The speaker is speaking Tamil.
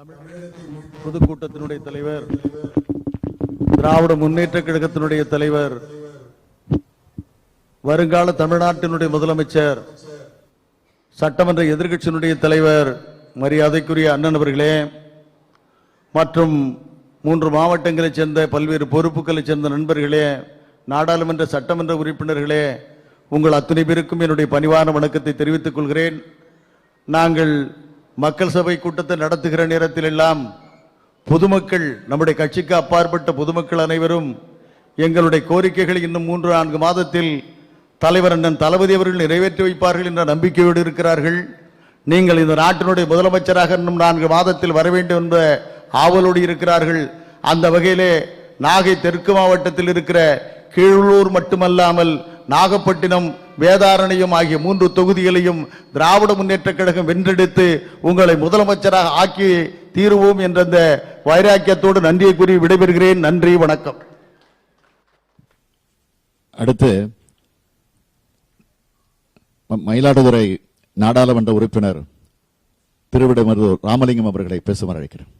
பொதுக்கூட்டத்தினுடைய தலைவர் திராவிட முன்னேற்ற கழகத்தினுடைய தலைவர் வருங்கால தமிழ்நாட்டினுடைய முதலமைச்சர் சட்டமன்ற எதிர்க்கட்சியினுடைய தலைவர் மரியாதைக்குரிய அண்ணன் அவர்களே மற்றும் மூன்று மாவட்டங்களைச் சேர்ந்த பல்வேறு பொறுப்புகளைச் சேர்ந்த நண்பர்களே நாடாளுமன்ற சட்டமன்ற உறுப்பினர்களே உங்கள் அத்தனை பேருக்கும் என்னுடைய பணிவான வணக்கத்தை தெரிவித்துக் கொள்கிறேன். நாங்கள் மக்கள் சபை கூட்டத்தை நடத்துகிற நேரத்தில் எல்லாம் பொதுமக்கள் நம்முடைய கட்சிக்கு அப்பாற்பட்ட பொதுமக்கள் அனைவரும் எங்களுடைய கோரிக்கைகளை இன்னும் மூன்று நான்கு மாதத்தில் தலைவர் அண்ணன் தளபதி அவர்கள் நிறைவேற்றி வைப்பார்கள் என்ற நம்பிக்கையோடு இருக்கிறார்கள். நீங்கள் இந்த நாட்டினுடைய முதலமைச்சராக இன்னும் நான்கு மாதத்தில் வர வேண்டும் என்ற ஆவலோடு இருக்கிறார்கள். அந்த வகையிலே நாகை தெற்கு மாவட்டத்தில் இருக்கிற கீழூர் மட்டுமல்லாமல் நாகப்பட்டினம் வேதாரணையும் ஆகிய மூன்று தொகுதிகளையும் திராவிட முன்னேற்ற கழகம் வென்றெடுத்து உங்களை முதலமைச்சராக ஆக்கி தீருவோம் என்ற அந்த வைராக்கியத்தோடு நன்றியை கூறி விடைபெறுகிறேன். நன்றி வணக்கம். அடுத்து மயிலாடுதுறை நாடாளுமன்ற உறுப்பினர் திருவிடமருதூர் ராமலிங்கம் அவர்களை பேசுமாறு அழைக்கிறேன்.